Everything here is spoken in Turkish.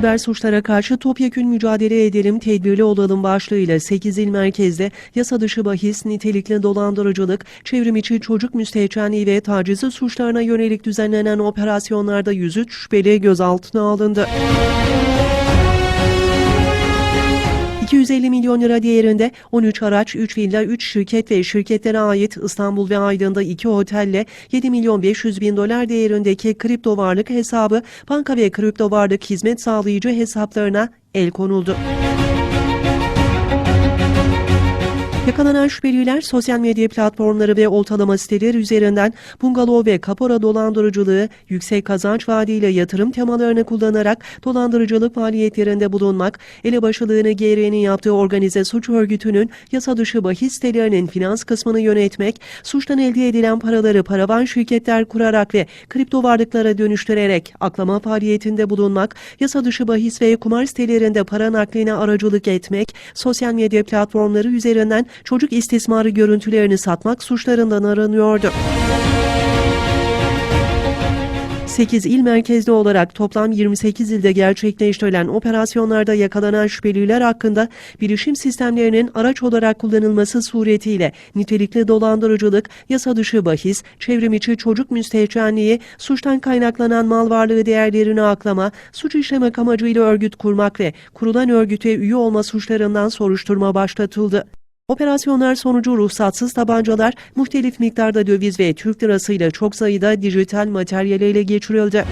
Siber suçlara karşı topyekün mücadele edelim, tedbirli olalım başlığıyla 8 il merkezde yasa dışı bahis, nitelikli dolandırıcılık, çevrimiçi çocuk müstehcenliği ve tacizi suçlarına yönelik düzenlenen operasyonlarda 103 şüpheli gözaltına alındı. 250 milyon lira değerinde 13 araç, 3 villa, 3 şirket ve şirketlere ait İstanbul ve Aydın'da 2 otelle 7 milyon 500 bin dolar değerindeki kripto varlık hesabı banka ve kripto varlık hizmet sağlayıcı hesaplarına el konuldu. Yakalanan şüpheliler sosyal medya platformları ve oltalama siteleri üzerinden bungalov ve kapora dolandırıcılığı, yüksek kazanç vaadiyle yatırım temalarını kullanarak dolandırıcılık faaliyetlerinde bulunmak, elebaşılığını gereğini yaptığı organize suç örgütünün yasa dışı bahis sitelerinin finans kısmını yönetmek, suçtan elde edilen paraları paravan şirketler kurarak ve kripto varlıklara dönüştürerek aklama faaliyetinde bulunmak, yasa dışı bahis ve kumar sitelerinde para nakline aracılık etmek, sosyal medya platformları üzerinden çocuk istismarı görüntülerini satmak suçlarından aranıyordu. 8 il merkezli olarak toplam 28 ilde gerçekleştirilen operasyonlarda yakalanan şüpheliler hakkında bilişim sistemlerinin araç olarak kullanılması suretiyle nitelikli dolandırıcılık, yasa dışı bahis, çevrimiçi çocuk müstehcenliği, suçtan kaynaklanan mal varlığı değerlerini aklama, suç işlemek amacıyla örgüt kurmak ve kurulan örgüte üye olma suçlarından soruşturma başlatıldı. Operasyonlar sonucu ruhsatsız tabancalar, muhtelif miktarda döviz ve Türk lirasıyla çok sayıda dijital materyal ele geçirildi.